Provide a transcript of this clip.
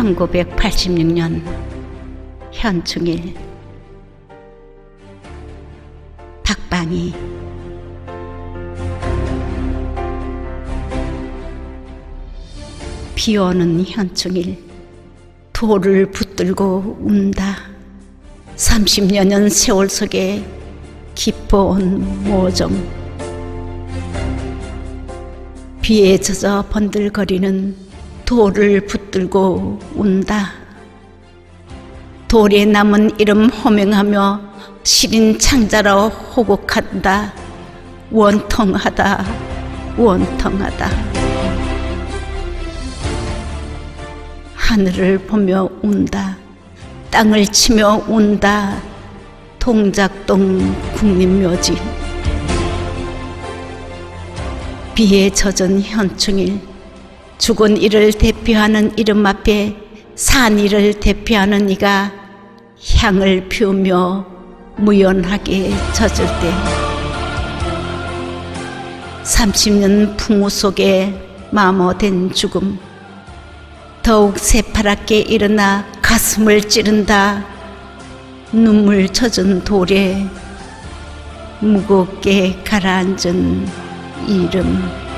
1986년 현충일. 박방이. 비 오는 현충일. 돌을 붙들고 운다. 30여 년 세월 속에 깊어온 모정 비에 젖어 번들거리는 돌을 붙들고 운다. 돌에 남은 이름 호명하며 시린 창자로 호곡한다. 원통하다, 원통하다. 하늘을 보며 운다. 땅을 치며 운다. 동작동 국립묘지. 비에 젖은 현충일 죽은 이를 대표하는 이름 앞에 산 이를 대표하는 이가 향을 피우며 무연하게 젖을 때 30년 풍우 속에 마모된 죽음. 더욱 새파랗게 일어나 가슴을 찌른다. 눈물 젖은 돌에 무겁게 가라앉은 이름